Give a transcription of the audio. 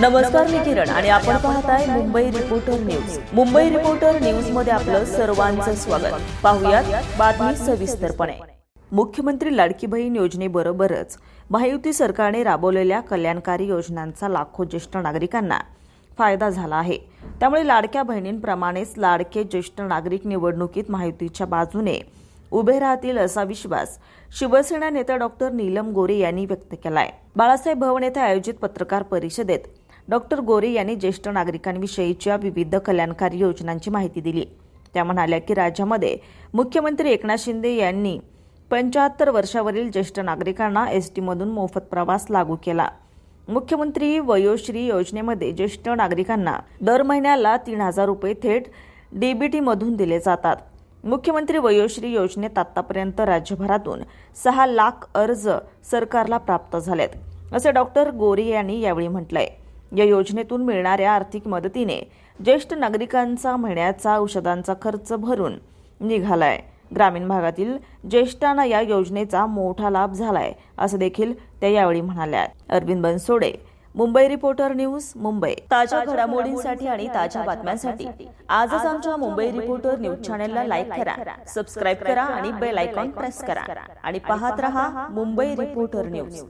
नमस्कार मी किरण आणि आपण पाहताय Mumbai reporter news Mumbai reporter न्यूजमध्ये आपलं सर्वांचं स्वागत. पाहुयात बातमी सविस्तरपणे. मुख्यमंत्री लाडकी बहीण योजनेबरोबरच महायुती सरकारने राबवलेल्या कल्याणकारी योजनांचा लाखो ज्येष्ठ नागरिकांना फायदा झाला आहे. त्यामुळे लाडक्या बहिणींप्रमाणेच लाडके ज्येष्ठ नागरिक निवडणुकीत महायुतीच्या बाजूने उभे राहतील असा विश्वास शिवसेना नेता डॉक्टर नीलम गोरे यांनी व्यक्त केलाय. बाळासाहेब भवन येथे आयोजित पत्रकार परिषदेत डॉक्टर गोरे यांनी ज्येष्ठ नागरिकांविषयीच्या विविध कल्याणकारी योजनांची माहिती दिली. त्या म्हणाल्या की राज्यामध्ये मुख्यमंत्री एकनाथ शिंदे यांनी पंच्याहत्तर वर्षावरील ज्येष्ठ नागरिकांना एसटीमधून मोफत प्रवास लागू केला. मुख्यमंत्री वयोश्री योजनेमध्ये ज्येष्ठ नागरिकांना दर महिन्याला तीन हजार रुपये थेट डीबीटीमधून दिले जातात. मुख्यमंत्री वयोश्री योजनेत आतापर्यंत राज्यभरातून सहा लाख अर्ज सरकारला प्राप्त झालेत असे डॉक्टर गोरे यांनी यावेळी म्हटलंय. या योजनेतून मिळणाऱ्या आर्थिक मदतीने ज्येष्ठ नागरिकांचा महिन्याचा औषधांचा खर्च भरून निघालाय. ग्रामीण भागातील ज्येष्ठांना या योजनेचा मोठा लाभ झालाय असं देखील त्या यावेळी म्हणाल्या अरविंद बनसोडे मुंबई रिपोर्टर न्यूज मुंबई. ताज्या घडामोडींसाठी आणि ताज्या बातम्यांसाठी आजच आमच्या मुंबई रिपोर्टर न्यूज चॅनलला लाईक करा सबस्क्राईब करा आणि बेल आयकॉन प्रेस करा. आणि पाहत रहा मुंबई रिपोर्टर न्यूज.